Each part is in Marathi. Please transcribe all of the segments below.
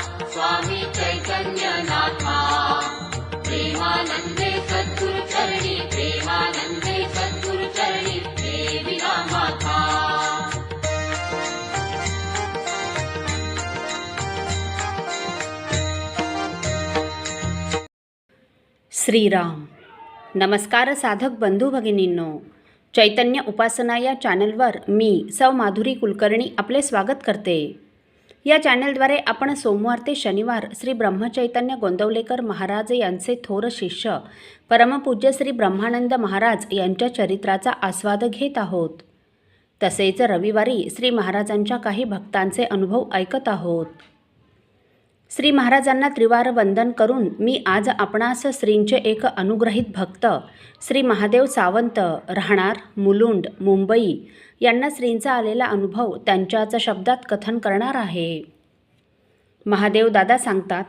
स्वामी चैतन्यनाथा प्रेमानन्दे प्रेमानन्दे माता श्रीराम। नमस्कार साधक बंधू भगिनींनो। चैतन्य उपासना या चॅनलवर मी सौ माधुरी कुलकर्णी आपले स्वागत करते। या चॅनलद्वारे आपण सोमवार ते शनिवार श्री ब्रह्मचैतन्य गोंदवलेकर महाराज यांचे थोर शिष्य परमपूज्य श्री ब्रह्मानंद महाराज यांच्या चरित्राचा आस्वाद घेत आहोत. तसेच रविवारी श्री महाराजांच्या काही भक्तांचे अनुभव ऐकत आहोत. श्री महाराजांना त्रिवार वंदन करून मी आज आपणास श्रींचे एक अनुग्रहित भक्त श्री महादेव सावंत राहणार मुलुंड मुंबई यांना श्रींचा आलेला अनुभव त्यांच्याच शब्दात कथन करणार आहे. महादेव दादा सांगतात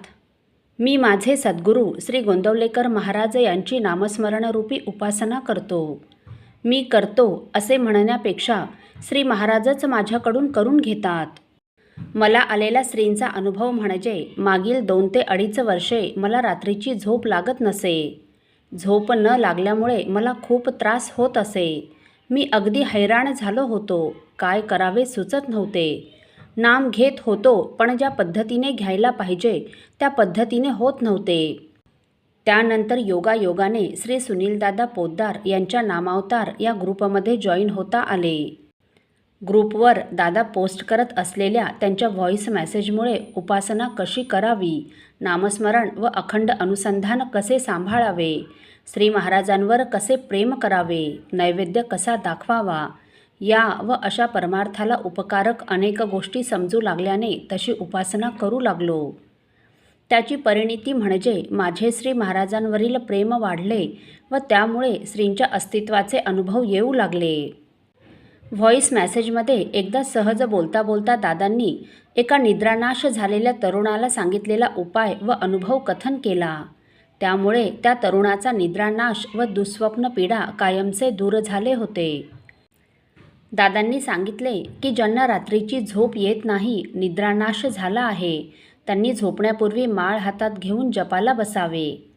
मी माझे सद्गुरू श्री गोंदवलेकर महाराज यांची नामस्मरणरूपी उपासना करतो. मी करतो असे म्हणण्यापेक्षा श्री महाराजच माझ्याकडून करून घेतात. मला आलेला स्त्रींचा अनुभव म्हणजे मागील दोन ते अडीच वर्षे मला रात्रीची झोप लागत नसे. झोप न लागल्यामुळे मला खूप त्रास होत असे. मी अगदी हैराण झालो होतो. काय करावे सुचत नव्हते. नाम घेत होतो पण ज्या पद्धतीने घ्यायला पाहिजे त्या पद्धतीने होत नव्हते. त्यानंतर योगायोगाने श्री सुनीलदादा पोद्दार यांच्या नामावतार या ग्रुपमध्ये जॉईन होता आले. ग्रुपवर दादा पोस्ट करत असलेल्या त्यांच्या व्हॉईस मेसेजमुळे उपासना कशी करावी नामस्मरण व अखंड अनुसंधान कसे सांभाळावे श्री महाराजांवर कसे प्रेम करावे नैवेद्य कसा दाखवावा या व अशा परमार्थाला उपकारक अनेक गोष्टी समजू लागल्याने तशी उपासना करू लागलो. त्याची परिणिती म्हणजे माझे श्री महाराजांवरील प्रेम वाढले व त्यामुळे श्रींच्या अस्तित्वाचे अनुभव येऊ लागले. व्हॉईस मॅसेजमध्ये एकदा सहज बोलता बोलता दादांनी एका निद्रानाश झालेल्या तरुणाला सांगितलेला उपाय व अनुभव कथन केला. त्यामुळे त्या तरुणाचा निद्रानाश व दुःस्वप्न पीडा कायमचे दूर झाले होते. दादांनी सांगितले की ज्यांना रात्रीची झोप येत नाही निद्रानाश झाला आहे. त्यांनी झोपण्यापूर्वी माळ हातात घेऊन जपाला बसावे.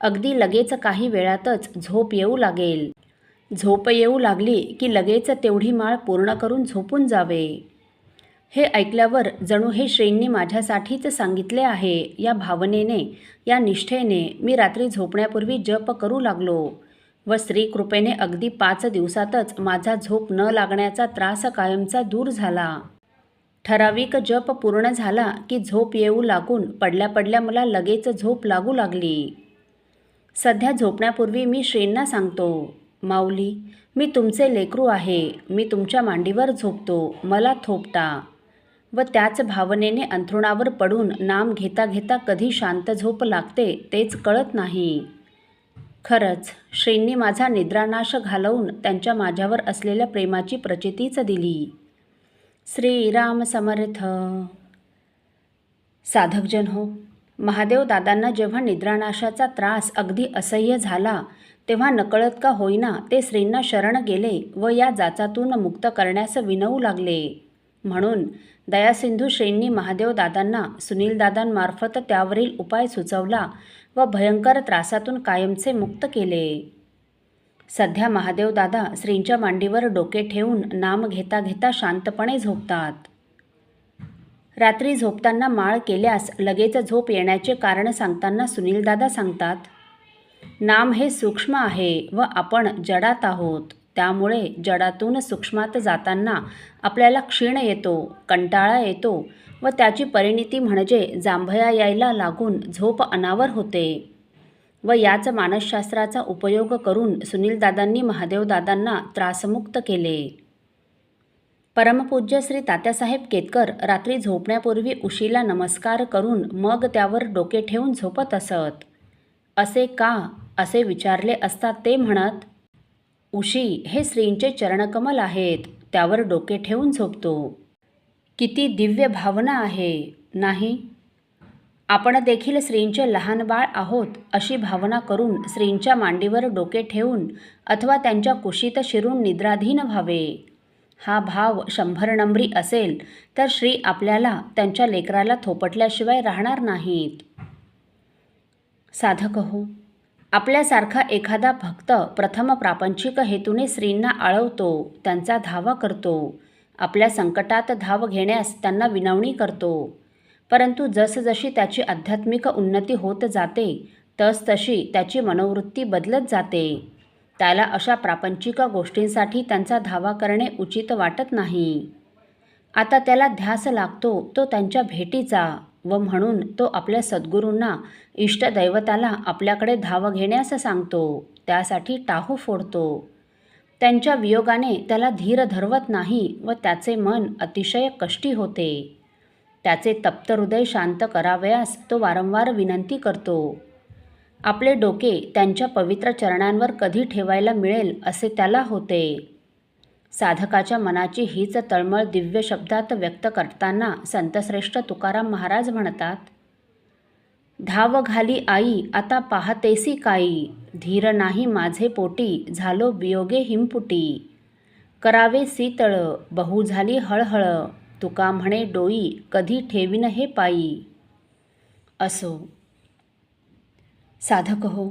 अगदी लगेच काही वेळातच झोप येऊ लागेल. झोप येऊ लागली की लगेच तेवढी माळ पूर्ण करून झोपून जावे. हे ऐकल्यावर जणू हे श्रींनी माझ्यासाठीच सांगितले आहे या भावनेने या निष्ठेने मी रात्री झोपण्यापूर्वी जप करू लागलो व श्रीकृपेने अगदी पाच दिवसातच माझा झोप न लागण्याचा त्रास कायमचा दूर झाला. ठराविक जप पूर्ण झाला की झोप येऊ लागून पडल्या पडल्या मला लगेच झोप लागू लागली. सध्या झोपण्यापूर्वी मी श्रींना सांगतो माऊली मी तुमचे लेकरू आहे मी तुमच्या मांडीवर झोपतो मला थोपटा व त्याच भावनेने अंथरुणावर पडून नाम घेता घेता कधी शांत झोप लागते तेच कळत नाही. खरंच श्रींनी माझा निद्रानाश घालवून त्यांच्या माझ्यावर असलेल्या प्रेमाची प्रचितीच दिली. श्रीराम समर्थ. साधकजन हो महादेव दादांना जेव्हा निद्रानाशाचा त्रास अगदी असह्य झाला तेव्हा नकळत का होईना ते श्रींना शरण गेले व या जाचातून मुक्त करण्यास विनवू लागले. म्हणून दयासिंधू श्रींनी महादेव दादांना सुनीलदादांमार्फत त्यावरील उपाय सुचवला व भयंकर त्रासातून कायमचे मुक्त केले. सध्या महादेव दादा श्रींच्या मांडीवर डोके ठेवून नाम घेता घेता शांतपणे झोपतात. रात्री झोपताना माळ केल्यास लगेच झोप येण्याचे कारण सांगताना सुनीलदादा सांगतात नाम हे सूक्ष्म आहे व आपण जडात आहोत. त्यामुळे जडातून सूक्ष्मात जाताना आपल्याला क्षीण येतो कंटाळा येतो व त्याची परिणिती म्हणजे जांभया यायला लागून झोप अनावर होते. व याच मानसशास्त्राचा उपयोग करून सुनीलदादांनी महादेवदादांना त्रासमुक्त केले. परमपूज्य श्री तात्यासाहेब केतकर रात्री झोपण्यापूर्वी उशीला नमस्कार करून मग त्यावर डोके ठेवून झोपत असत. असे का असे विचारले असता ते म्हणत उशी हे श्रींचे चरणकमल आहेत त्यावर डोके ठेवून झोपतो. किती दिव्य भावना आहे नाही? आपण देखील श्रींचे लहान बाळ आहोत अशी भावना करून श्रींच्या मांडीवर डोके ठेवून अथवा त्यांच्या कुशीत शिरून निद्राधीन व्हावे. हा भाव शंभर नंबरी असेल तर श्री आपल्याला त्यांच्या लेकराला थोपटल्याशिवाय राहणार नाहीत. साधक हो. आपल्यासारखा एखादा भक्त प्रथम प्रापंचिक हेतूने श्रींना आळवतो त्यांचा धावा करतो. आपल्या संकटात धाव घेण्यास त्यांना विनवणी करतो. परंतु जसजशी त्याची आध्यात्मिक उन्नती होत जाते तसतशी त्याची मनोवृत्ती बदलत जाते. त्याला अशा प्रापंचिक गोष्टींसाठी त्यांचा धावा करणे उचित वाटत नाही. आता त्याला ध्यास लागतो तो त्यांच्या भेटीचा. व म्हणून तो आपल्या सद्गुरूंना इष्टदैवताला आपल्याकडे धाव घेण्यास सांगतो. त्यासाठी टाहू फोडतो. त्यांच्या वियोगाने त्याला धीर धरवत नाही व त्याचे मन अतिशय कष्टी होते. त्याचे तप्त हृदय शांत करावयास तो वारंवार विनंती करतो. आपले डोके त्यांच्या पवित्र चरणांवर कधी ठेवायला मिळेल असे त्याला होते. साधकाच्या मनाची हीच तळमळ दिव्य शब्दात व्यक्त करताना संतश्रेष्ठ तुकाराम महाराज म्हणतात धाव घाली आई आता पाहतेसी काई. धीर नाही माझे पोटी झालो वियोगे हिमपुटी करावे सीतळ बहु झाली हळहळ. तुका म्हणे डोई कधी ठेवीन हे पायी. असो. साधक हो